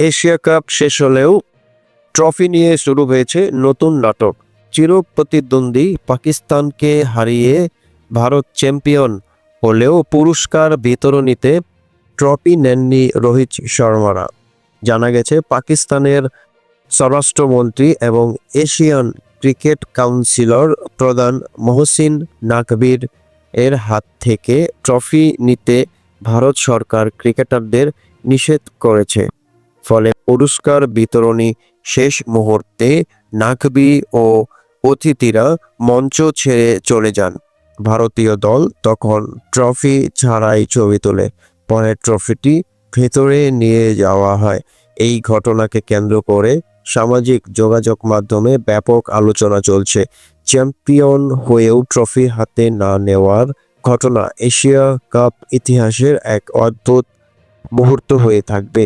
Asia cup শেষ হলেও trophy নিয়ে শুরু হয়েছে নতুন নাটক। চির প্রতিদ্বন্দ্বী পাকিস্তানকে হারিয়ে ভারত চ্যাম্পিয়ন হলেও পুরস্কার বিতরণীতে ট্রফি নেননি রোহিত শর্মারা। জানা গেছে, পাকিস্তানের স্বরাষ্ট্রমন্ত্রী এবং এশিয়ান ক্রিকেট কাউন্সিলর প্রধান মহসিন নাকবির এর হাত থেকে ট্রফি নিতে ভারত সরকার ক্রিকেটারদের নিষেধ করেছে। ফলে পুরস্কার বিতরণী শেষ মুহূর্তে নাকবি ও অতিথিরা মঞ্চ ছেড়ে চলে যান। ভারতীয় দল তখন ট্রফি ছাড়াই ছবি তোলে। পরে ট্রফিটি ভেতরে নিয়ে যাওয়া হয়। এই ঘটনাকে কেন্দ্র করে সামাজিক যোগাযোগ মাধ্যমে ব্যাপক আলোচনা চলছে। চ্যাম্পিয়ন হয়েও ট্রফি হাতে না নেওয়ার ঘটনা এশিয়া কাপ ইতিহাসের এক অদ্ভুত মুহূর্ত হয়ে থাকবে।